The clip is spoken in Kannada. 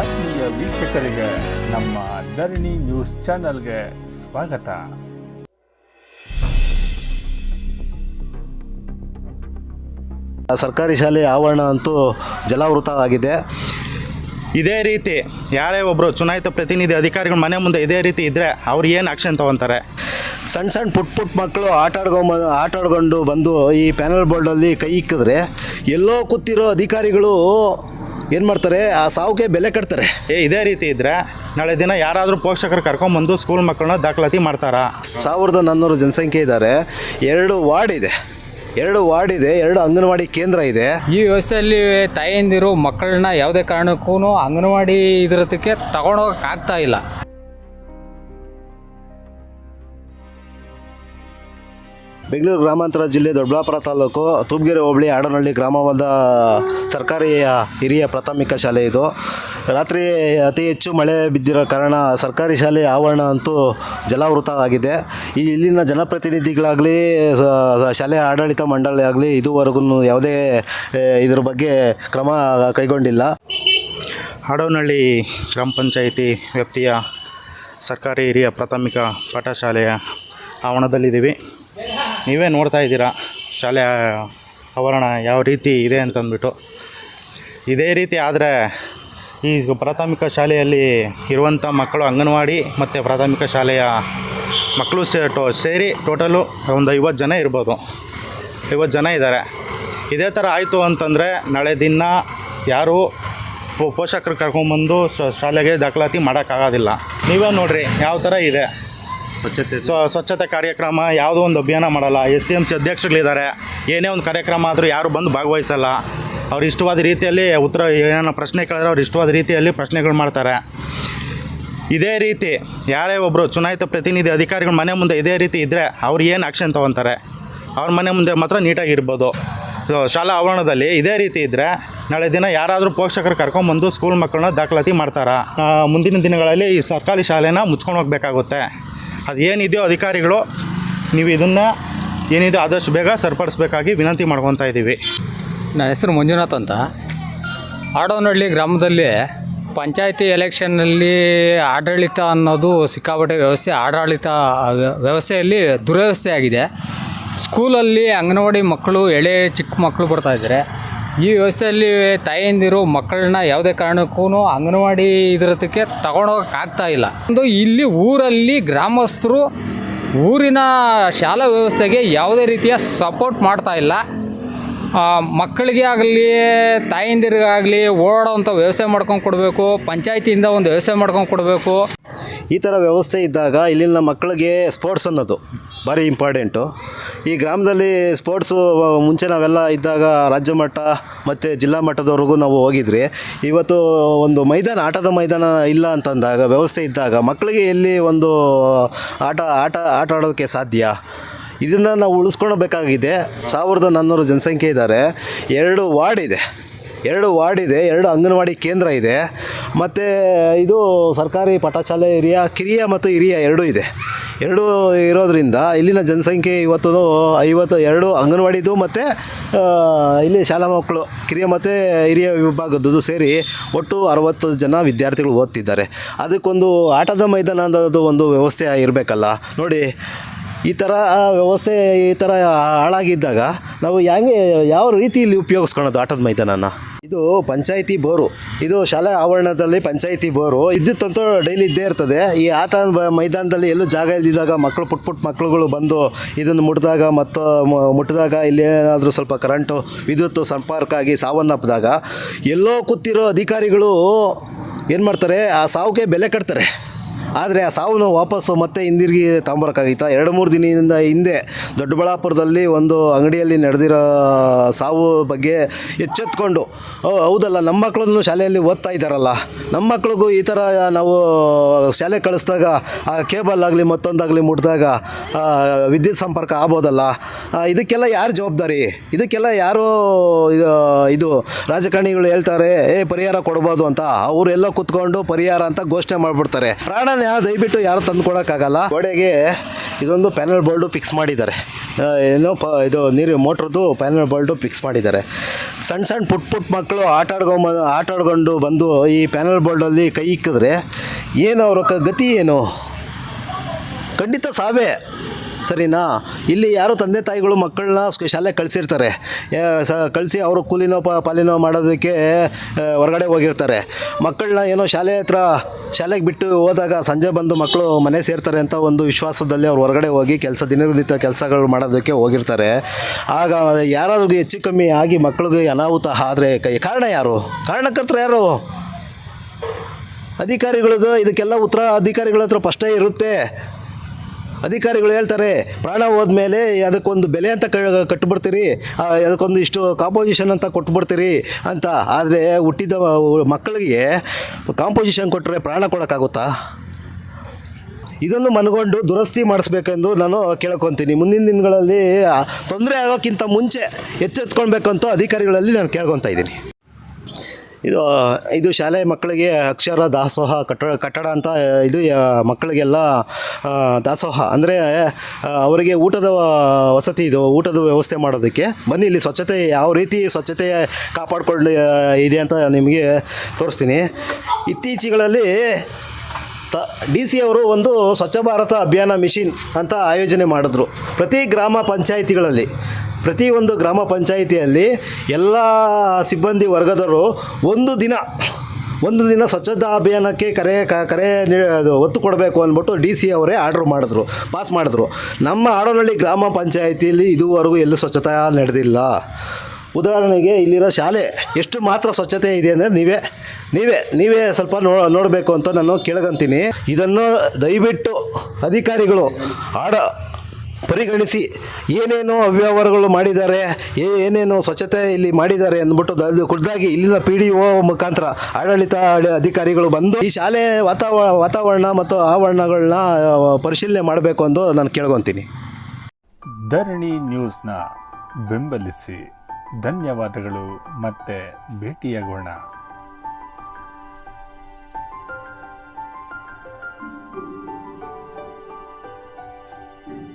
ಆತ್ಮೀಯ ವೀಕ್ಷಕರಿಗೆ ನಮ್ಮ ಧರಣಿ ನ್ಯೂಸ್ ಚಾನೆಲ್ಗೆ ಸ್ವಾಗತ. ಸರ್ಕಾರಿ ಶಾಲೆ ಆವರಣ ಅಂತೂ ಜಲಾವೃತ ಆಗಿದೆ. ಇದೇ ರೀತಿ ಯಾರೇ ಒಬ್ಬರು ಚುನಾಯಿತ ಪ್ರತಿನಿಧಿ ಅಧಿಕಾರಿಗಳು ಮನೆ ಮುಂದೆ ಇದೇ ರೀತಿ ಇದ್ದರೆ ಅವ್ರು ಏನು ಆಕ್ಷನ್ ತೊಗೊತಾರೆ? ಸಣ್ಣ ಸಣ್ಣ ಪುಟ್ ಪುಟ್ ಮಕ್ಕಳು ಆಟ ಆಡ್ಕೊಂಬ ಆಟ ಆಡ್ಕೊಂಡು ಬಂದು ಈ ಪ್ಯಾನಲ್ ಬೋರ್ಡಲ್ಲಿ ಕೈ ಇಕ್ಕಿದ್ರೆ ಎಲ್ಲೋ ಕೂತಿರೋ ಅಧಿಕಾರಿಗಳು ಏನು ಮಾಡ್ತಾರೆ? ಆ ಸಾವುಗೆ ಬೆಲೆ ಕಟ್ತಾರೆ. ಏ ಇದೇ ರೀತಿ ಇದ್ರೆ ನಾಳೆ ದಿನ ಯಾರಾದರೂ ಪೋಷಕರು ಕರ್ಕೊಂಬಂದು ಸ್ಕೂಲ್ ಮಕ್ಕಳನ್ನ ದಾಖಲಾತಿ ಮಾಡ್ತಾರಾ? ಸಾವಿರದ ನಾನ್ನೂರು ಜನಸಂಖ್ಯೆ ಇದ್ದಾರೆ ಎರಡು ವಾರ್ಡ್ ಇದೆ. ಎರಡು ವಾರ್ಡ್ ಇದೆ ಎರಡು ಅಂಗನವಾಡಿ ಕೇಂದ್ರ ಇದೆ. ಈ ವ್ಯವಸ್ಥೆಯಲ್ಲಿ ತಾಯಂದಿರು ಮಕ್ಕಳನ್ನ ಯಾವುದೇ ಕಾರಣಕ್ಕೂ ಅಂಗನವಾಡಿ ಇದರದಕ್ಕೆ ತಗೊಂಡೋಗಕ್ಕೆ ಆಗ್ತಾ ಇಲ್ಲ. ಬೆಂಗಳೂರು ಗ್ರಾಮಾಂತರ ಜಿಲ್ಲೆ ದೊಡ್ಡಬಳ್ಳಾಪುರ ತಾಲೂಕು ತುಬ್ಗೆರೆ ಹೋಬಳಿ ಆಡನಹಳ್ಳಿ ಗ್ರಾಮವಾದ ಸರ್ಕಾರಿ ಹಿರಿಯ ಪ್ರಾಥಮಿಕ ಶಾಲೆ ಇದು. ರಾತ್ರಿ ಅತಿ ಹೆಚ್ಚು ಮಳೆ ಬಿದ್ದಿರೋ ಕಾರಣ ಸರ್ಕಾರಿ ಶಾಲೆ ಆವರಣ ಅಂತೂ ಜಲಾವೃತವಾಗಿದೆ ಈ ಇಲ್ಲಿನ ಜನಪ್ರತಿನಿಧಿಗಳಾಗಲಿ ಶಾಲೆ ಆಡಳಿತ ಮಂಡಳಿ ಆಗಲಿ ಇದುವರೆಗೂ ಯಾವುದೇ ಇದರ ಬಗ್ಗೆ ಕ್ರಮ ಕೈಗೊಂಡಿಲ್ಲ. ಹಾಡೋನಹಳ್ಳಿ ಗ್ರಾಮ ಪಂಚಾಯಿತಿ ವ್ಯಾಪ್ತಿಯ ಸರ್ಕಾರಿ ಹಿರಿಯ ಪ್ರಾಥಮಿಕ ಪಾಠಶಾಲೆಯ ಆವರಣದಲ್ಲಿದ್ದೀವಿ. ನೀವೇ ನೋಡ್ತಾ ಇದ್ದೀರಾ? ಶಾಲೆ ಆವರಣ ಯಾವ ರೀತಿ ಇದೆ ಅಂತಂದ್ಬಿಟ್ಟು. ಇದೇ ರೀತಿ ಆದರೆ ಈ ಪ್ರಾಥಮಿಕ ಶಾಲೆಯಲ್ಲಿ ಇರುವಂಥ ಮಕ್ಕಳು ಅಂಗನವಾಡಿ ಮತ್ತು ಪ್ರಾಥಮಿಕ ಶಾಲೆಯ ಮಕ್ಕಳು ಸೇ, ಟೋ, ಸೇರಿ ಟೋಟಲು ಒಂದು ಐವತ್ತು ಜನ ಇರ್ಬೋದು. ಐವತ್ತು ಜನ ಇದ್ದಾರೆ. ಇದೇ ಥರ ಆಯಿತು ಅಂತಂದರೆ ನಾಳೆ ದಿನ ಯಾರು ಪೋಷಕರು ಕರ್ಕೊಂಬಂದು ಶಾಲೆಗೆ ದಾಖಲಾತಿ ಮಾಡೋಕ್ಕಾಗೋದಿಲ್ಲ. ನೀವೇ ನೋಡಿರಿ, ಯಾವ ಥರ ಇದೆ. ಸ್ವಚ್ಛತೆ ಸ್ವ ಸ್ವಚ್ಛತೆ ಕಾರ್ಯಕ್ರಮ ಯಾವುದೋ ಒಂದು ಅಭಿಯಾನ ಮಾಡಲ್ಲ. ಎಸ್ ಡಿ ಎಂ ಸಿ ಅಧ್ಯಕ್ಷಗಳಿದ್ದಾರೆ ಏನೇ ಒಂದು ಕಾರ್ಯಕ್ರಮ ಆದರೂ ಯಾರು ಬಂದು ಭಾಗವಹಿಸಲ್ಲ. ಅವ್ರು ಇಷ್ಟವಾದ ರೀತಿಯಲ್ಲಿ ಉತ್ತರ ಏನೇನೋ ಪ್ರಶ್ನೆ ಕೇಳಿದ್ರೆ ಅವ್ರು ಇಷ್ಟವಾದ ರೀತಿಯಲ್ಲಿ ಪ್ರಶ್ನೆಗಳು ಮಾಡ್ತಾರೆ. ಇದೇ ರೀತಿ ಯಾರೇ ಒಬ್ಬರು ಚುನಾಯಿತ ಪ್ರತಿನಿಧಿ ಅಧಿಕಾರಿಗಳು ಮನೆ ಮುಂದೆ ಇದೇ ರೀತಿ ಇದ್ದರೆ ಅವ್ರು ಏನು ಆ್ಯಕ್ಷನ್ ತೊಗೊತಾರೆ? ಅವ್ರ ಮನೆ ಮುಂದೆ ಮಾತ್ರ ನೀಟಾಗಿರ್ಬೋದು. ಶಾಲಾ ಆವರಣದಲ್ಲಿ ಇದೇ ರೀತಿ ಇದ್ದರೆ ನಾಳೆ ದಿನ ಯಾರಾದರೂ ಪೋಷಕರು ಕರ್ಕೊಂಬಂದು ಸ್ಕೂಲ್ ಮಕ್ಕಳನ್ನ ದಾಖಲಾತಿ ಮಾಡ್ತಾರಾ? ಮುಂದಿನ ದಿನಗಳಲ್ಲಿ ಈ ಸರ್ಕಾರಿ ಶಾಲೆನ ಮುಚ್ಕೊಂಡು ಹೋಗಬೇಕಾಗುತ್ತೆ. ಅದು ಏನಿದೆಯೋ ಅಧಿಕಾರಿಗಳು, ನೀವು ಇದನ್ನು ಏನಿದೆ ಆದಷ್ಟು ಬೇಗ ಸರಿಪಡಿಸ್ಬೇಕಾಗಿ ವಿನಂತಿ ಮಾಡ್ಕೊತಾ ಇದ್ದೀವಿ. ನನ್ನ ಹೆಸರು ಮಂಜುನಾಥ್ ಅಂತ. ಆಡೋನಹಳ್ಳಿ ಗ್ರಾಮದಲ್ಲಿ ಪಂಚಾಯತಿ ಎಲೆಕ್ಷನ್ನಲ್ಲಿ ಆಡಳಿತ ಅನ್ನೋದು ಸಿಕ್ಕಾಪಟ್ಟೆ ವ್ಯವಸ್ಥೆ, ಆಡಳಿತ ವ್ಯವಸ್ಥೆಯಲ್ಲಿ ದುರ್ವ್ಯವಸ್ಥೆ ಆಗಿದೆ ಸ್ಕೂಲಲ್ಲಿ ಅಂಗನವಾಡಿ ಮಕ್ಕಳು, ಎಳೆ ಚಿಕ್ಕ ಮಕ್ಕಳು ಬರ್ತಾ ಇದ್ದಾರೆ. ಈ ವ್ಯವಸ್ಥೆಯಲ್ಲಿ ತಾಯಂದಿರು ಮಕ್ಕಳನ್ನ ಯಾವುದೇ ಕಾರಣಕ್ಕೂ ಅಂಗನವಾಡಿ ಇದರದಕ್ಕೆ ತಗೊಂಡೋಗಕ್ಕೆ ಆಗ್ತಾ ಇಲ್ಲ. ಒಂದು ಇಲ್ಲಿ ಊರಲ್ಲಿ ಗ್ರಾಮಸ್ಥರು ಊರಿನ ಶಾಲಾ ವ್ಯವಸ್ಥೆಗೆ ಯಾವುದೇ ರೀತಿಯ ಸಪೋರ್ಟ್ ಮಾಡ್ತಾ ಇಲ್ಲ. ಮಕ್ಕಳಿಗೆ ಆಗಲಿ, ತಾಯಂದಿರಿಗಾಗಲಿ ಓಡೋವಂಥ ವ್ಯವಸ್ಥೆ ಮಾಡ್ಕೊಂಡು ಕೊಡಬೇಕು, ಪಂಚಾಯತಿಯಿಂದ ಒಂದು ವ್ಯವಸ್ಥೆ ಮಾಡ್ಕೊಂಡು ಕೊಡಬೇಕು. ಈ ಥರ ವ್ಯವಸ್ಥೆ ಇದ್ದಾಗ ಇಲ್ಲಿನ ಮಕ್ಕಳಿಗೆ ಸ್ಪೋರ್ಟ್ಸ್ ಅನ್ನೋದು ಭಾರಿ ಇಂಪಾರ್ಟೆಂಟು ಈ ಗ್ರಾಮದಲ್ಲಿ ಸ್ಪೋರ್ಟ್ಸು ಮುಂಚೆ ನಾವೆಲ್ಲ ಇದ್ದಾಗ ರಾಜ್ಯ ಮಟ್ಟ ಮತ್ತು ಜಿಲ್ಲಾ ಮಟ್ಟದವರೆಗೂ ನಾವು ಹೋಗಿದ್ರಿ. ಇವತ್ತು ಒಂದು ಮೈದಾನ, ಆಟದ ಮೈದಾನ ಇಲ್ಲ ಅಂತಂದಾಗ, ವ್ಯವಸ್ಥೆ ಇದ್ದಾಗ ಮಕ್ಕಳಿಗೆ ಎಲ್ಲಿ ಒಂದು ಆಟ ಆಟ ಆಟ ಆಡೋದಕ್ಕೆ ಸಾಧ್ಯ? ಇದನ್ನು ನಾವು ಉಳಿಸ್ಕೊಳ್ಬೇಕಾಗಿದೆ. ಸಾವಿರದ ನಾನ್ನೂರು ಜನಸಂಖ್ಯೆ ಇದ್ದಾರೆ. ಎರಡು ವಾರ್ಡ್ ಇದೆ. ಎರಡು ವಾರ್ಡ್ ಇದೆ, ಎರಡು ಅಂಗನವಾಡಿ ಕೇಂದ್ರ ಇದೆ. ಮತ್ತು ಇದು ಸರ್ಕಾರಿ ಪಾಠಶಾಲೆ ಹಿರಿಯ, ಕಿರಿಯ ಮತ್ತು ಹಿರಿಯ ಎರಡೂ ಇದೆ. ಎರಡೂ ಇರೋದ್ರಿಂದ ಇಲ್ಲಿನ ಜನಸಂಖ್ಯೆ ಇವತ್ತು ಐವತ್ತು ಎರಡು ಅಂಗನವಾಡಿದು ಮತ್ತು ಇಲ್ಲಿ ಶಾಲಾ ಮಕ್ಕಳು, ಕಿರಿಯ ಮತ್ತು ಹಿರಿಯ ವಿಭಾಗದ್ದು ಸೇರಿ ಒಟ್ಟು ಅರವತ್ತು ಜನ ವಿದ್ಯಾರ್ಥಿಗಳು ಓದ್ತಿದ್ದಾರೆ. ಅದಕ್ಕೊಂದು ಆಟದ ಮೈದಾನ ಅನ್ನೋದು ಒಂದು ವ್ಯವಸ್ಥೆ ಇರಬೇಕಲ್ಲ. ನೋಡಿ, ಈ ಥರ ವ್ಯವಸ್ಥೆ ಈ ಥರ ಹಾಳಾಗಿದ್ದಾಗ ನಾವು ಹೆಂಗೆ, ಯಾವ ರೀತಿ ಇಲ್ಲಿ ಉಪಯೋಗಿಸ್ಕೊಳೋದು ಆಟದ ಮೈದಾನನ? ಇದು ಪಂಚಾಯಿತಿ ಬೋರು. ಇದು ಶಾಲಾ ಆವರಣದಲ್ಲಿ ಪಂಚಾಯಿತಿ ಬೋರು. ವಿದ್ಯುತ್ತಂತೂ ಡೈಲಿ ಇದ್ದೇ ಇರ್ತದೆ. ಈ ಆಟ ಮೈದಾನದಲ್ಲಿ ಎಲ್ಲೂ ಜಾಗ ಇಲ್ದಿದ್ದಾಗ ಮಕ್ಕಳು ಪುಟ್ ಪುಟ್ ಮಕ್ಕಳುಗಳು ಬಂದು ಇದನ್ನು ಮುಟ್ಟಿದಾಗ ಮತ್ತು ಮುಟ್ಟಿದಾಗ ಇಲ್ಲಿ ಏನಾದರೂ ಸ್ವಲ್ಪ ಕರೆಂಟು ವಿದ್ಯುತ್ ಸಂಪರ್ಕ ಆಗಿ ಸಾವನ್ನಪ್ಪಿದಾಗ ಎಲ್ಲೋ ಕೂತಿರೋ ಅಧಿಕಾರಿಗಳು ಏನು ಮಾಡ್ತಾರೆ ಆ ಸಾವುಗೆ ಬೆಲೆ ಕಟ್ತಾರೆ. ಆದರೆ ಆ ಸಾವನ್ನು ವಾಪಸ್ಸು ಮತ್ತೆ ಹಿಂದಿರುಗಿ ತಗೊಂಬರೋಕ್ಕಾಗಿತ್ತಾ ಎರಡು ಮೂರು ದಿನದಿಂದ ಹಿಂದೆ ದೊಡ್ಡಬಳ್ಳಾಪುರದಲ್ಲಿ ಒಂದು ಅಂಗಡಿಯಲ್ಲಿ ನಡೆದಿರೋ ಸಾವು ಬಗ್ಗೆ ಎಚ್ಚೆತ್ಕೊಂಡು "ಓ, ಹೌದಲ್ಲ ನಮ್ಮ ಮಕ್ಕಳನ್ನು ಶಾಲೆಯಲ್ಲಿ ಓದ್ತಾ ಇದ್ದಾರಲ್ಲ ನಮ್ಮ ಮಕ್ಳಿಗೂ ಈ ಥರ ನಾವು ಶಾಲೆ ಕಳಿಸಿದಾಗ ಆ ಕೇಬಲ್ ಆಗಲಿ ಮತ್ತೊಂದಾಗಲಿ ಮುಟ್ಟಿದಾಗ ವಿದ್ಯುತ್ ಸಂಪರ್ಕ ಆಗ್ಬೋದಲ್ಲ? ಇದಕ್ಕೆಲ್ಲ ಯಾರು ಜವಾಬ್ದಾರಿ? ಇದಕ್ಕೆಲ್ಲ ಯಾರು ಇದು ರಾಜಕಾರಣಿಗಳು ಹೇಳ್ತಾರೆ ಏ ಪರಿಹಾರ ಕೊಡ್ಬೋದು ಅಂತ. ಅವರೆಲ್ಲ ಕುತ್ಕೊಂಡು ಪರಿಹಾರ ಅಂತ ಘೋಷಣೆ ಮಾಡಿಬಿಡ್ತಾರೆ. ಪ್ರಾಣನ ದಯವಿಟ್ಟು ಯಾರು ತಂದು ಕೊಡೋಕ್ಕಾಗಲ್ಲ ಗೋಡೆಗೆ ಇದೊಂದು ಪ್ಯಾನಲ್ ಬೋಲ್ಡು ಫಿಕ್ಸ್ ಮಾಡಿದ್ದಾರೆ. ಏನು ಪ, ಇದು ನೀರು, ಮೋಟ್ರದ್ದು ಪ್ಯಾನಲ್ ಬೋಲ್ಡು ಫಿಕ್ಸ್ ಮಾಡಿದ್ದಾರೆ. ಸಣ್ಣ ಸಣ್ಣ ಪುಟ್ ಪುಟ್ ಮಕ್ಕಳು ಆಟ ಆಡ್ಕೊಂಬ ಆಟ ಬಂದು ಈ ಪ್ಯಾನಲ್ ಬೋಲ್ಡಲ್ಲಿ ಕೈ ಇಕ್ಕಿದ್ರೆ ಏನು ಅವ್ರ ಗತಿ ಏನು? ಖಂಡಿತ ಸಾವೇ. ಸರಿನಾ? ಇಲ್ಲಿ ಯಾರು ತಂದೆ ತಾಯಿಗಳು ಮಕ್ಕಳನ್ನ ಶಾಲೆಗೆ ಕಳಿಸಿರ್ತಾರೆ. ಸ, ಕಳಿಸಿ ಅವರು ಕೂಲಿನೋ ಪ, ಪಾಲಿನೋ ಮಾಡೋದಕ್ಕೆ ಹೊರಗಡೆ ಹೋಗಿರ್ತಾರೆ. ಮಕ್ಕಳನ್ನ ಏನೋ ಶಾಲೆ ಹತ್ರ, ಶಾಲೆಗೆ ಬಿಟ್ಟು ಹೋದಾಗ ಸಂಜೆ ಬಂದು ಮಕ್ಕಳು ಮನೆ ಸೇರ್ತಾರೆ ಅಂತ ಒಂದು ವಿಶ್ವಾಸದಲ್ಲಿ ಅವ್ರು ಹೊರಗಡೆ ಹೋಗಿ ಕೆಲಸ ದಿನನಿತ್ಯ ಕೆಲಸಗಳು ಮಾಡೋದಕ್ಕೆ ಹೋಗಿರ್ತಾರೆ. ಆಗ ಯಾರಾದ್ರೂ ಹೆಚ್ಚು ಕಮ್ಮಿ ಆಗಿ ಮಕ್ಕಳಿಗೆ ಅನಾಹುತ ಆದರೆ ಕಾರಣ ಯಾರು? ಕಾರಣಕರ್ತರು ಯಾರು? ಅಧಿಕಾರಿಗಳಿಗೂ, ಇದಕ್ಕೆಲ್ಲ ಉತ್ತರ ಅಧಿಕಾರಿಗಳ ಹತ್ರ ಫಸ್ಟೇ ಇರುತ್ತೆ. ಅಧಿಕಾರಿಗಳು ಹೇಳ್ತಾರೆ ಪ್ರಾಣ ಹೋದ್ಮೇಲೆ ಅದಕ್ಕೊಂದು ಬೆಲೆ ಅಂತ ಕ ಕಟ್ಬಿಡ್ತೀರಿ ಆ, ಅದಕ್ಕೊಂದು ಇಷ್ಟು ಕಾಂಪೋಸಿಷನ್ ಅಂತ ಕೊಟ್ಬಿಡ್ತೀರಿ ಅಂತ. ಆದರೆ ಹುಟ್ಟಿದ ಮಕ್ಕಳಿಗೆ ಕಾಂಪೋಸಿಷನ್ ಕೊಟ್ಟರೆ ಪ್ರಾಣ ಕೊಡೋಕ್ಕಾಗುತ್ತಾ? ಇದನ್ನು ಮನಗೊಂಡು ದುರಸ್ತಿ ಮಾಡಿಸ್ಬೇಕೆಂದು ನಾನು ಕೇಳ್ಕೊತೀನಿ. ಮುಂದಿನ ದಿನಗಳಲ್ಲಿ ತೊಂದರೆ ಆಗೋಕ್ಕಿಂತ ಮುಂಚೆ ಎಚ್ಚೆತ್ಕೊಳ್ಬೇಕಂತ ಅಧಿಕಾರಿಗಳಲ್ಲಿ ನಾನು ಕೇಳ್ಕೊತಾ ಇದ್ದೀನಿ. ಇದು ಇದು ಶಾಲೆ ಮಕ್ಕಳಿಗೆ ಅಕ್ಷರ ದಾಸೋಹ ಕಟ್ಟಡ ಕಟ್ಟಡ ಅಂತ ಇದು ಮಕ್ಕಳಿಗೆಲ್ಲ ದಾಸೋಹ. ಅಂದರೆ ಅವರಿಗೆ ಊಟದ ವಸತಿ ಇದು, ಊಟದ ವ್ಯವಸ್ಥೆ ಮಾಡೋದಕ್ಕೆ. ಬನ್ನಿ, ಇಲ್ಲಿ ಸ್ವಚ್ಛತೆ, ಯಾವ ರೀತಿ ಸ್ವಚ್ಛತೆ ಕಾಪಾಡಿಕೊಂಡು ಇದೆ ಅಂತ ನಿಮಗೆ ತೋರಿಸ್ತೀನಿ. ಇತ್ತೀಚೆಗಳಲ್ಲಿ ತ, ಡಿ ಸಿ ಅವರು ಒಂದು ಸ್ವಚ್ಛ ಭಾರತ ಅಭಿಯಾನ ಮಿಷಿನ್ ಅಂತ ಆಯೋಜನೆ ಮಾಡಿದ್ರು. ಪ್ರತಿ ಗ್ರಾಮ ಪಂಚಾಯಿತಿಗಳಲ್ಲಿ. ಪ್ರತಿಯೊಂದು ಗ್ರಾಮ ಪಂಚಾಯಿತಿಯಲ್ಲಿ ಎಲ್ಲ ಸಿಬ್ಬಂದಿ ವರ್ಗದವರು ಒಂದು ದಿನ ಒಂದು ದಿನ ಸ್ವಚ್ಛತಾ ಅಭಿಯಾನಕ್ಕೆ ಕರೆ ಕರೆ ಒತ್ತು ಕೊಡಬೇಕು ಅಂದ್ಬಿಟ್ಟು ಡಿ ಸಿ ಅವರೇ ಆರ್ಡ್ರ್ ಮಾಡಿದ್ರು, ಪಾಸ್ ಮಾಡಿದ್ರು. ನಮ್ಮ ಆಡೋನಹಳ್ಳಿ ಗ್ರಾಮ ಪಂಚಾಯಿತಿಯಲ್ಲಿ ಇದುವರೆಗೂ ಎಲ್ಲೂ ಸ್ವಚ್ಛತಾ ನಡೆದಿಲ್ಲ. ಉದಾಹರಣೆಗೆ ಇಲ್ಲಿರೋ ಶಾಲೆ, ಎಷ್ಟು ಮಾತ್ರ ಸ್ವಚ್ಛತೆ ಇದೆ ಅಂದರೆ ನೀವೇ ನೀವೇ ನೀವೇ ಸ್ವಲ್ಪ ನೋ, ನೋಡಬೇಕು ಅಂತ ನಾನು ಕೇಳ್ಕೊಂತೀನಿ. ಇದನ್ನು ದಯವಿಟ್ಟು ಅಧಿಕಾರಿಗಳು, ಆಡ ಪರಿಗಣಿಸಿ ಏನೇನೋ ಅವ್ಯವಹಾರಗಳು ಮಾಡಿದ್ದಾರೆ ಏನೇನೋ ಸ್ವಚ್ಛತೆ ಇಲ್ಲಿ ಮಾಡಿದ್ದಾರೆ ಅಂದ್ಬಿಟ್ಟು ಅದು ಖುದ್ದಾಗಿ ಇಲ್ಲಿನ ಪಿ ಡಿ ಒ ಮುಖಾಂತರ ಆಡಳಿತ ಅಧಿಕಾರಿಗಳು ಬಂದು ಈ ಶಾಲೆ ವಾತಾವರಣ ವಾತಾವರಣ ಮತ್ತು ಆವರಣಗಳನ್ನ ಪರಿಶೀಲನೆ ಮಾಡಬೇಕು ಅಂದು ನಾನು ಕೇಳ್ಕೊತೀನಿ. ಧರಣಿ ನ್ಯೂಸ್ನ ಬೆಂಬಲಿಸಿ. ಧನ್ಯವಾದಗಳು. ಮತ್ತೆ ಭೇಟಿಯಾಗೋಣ.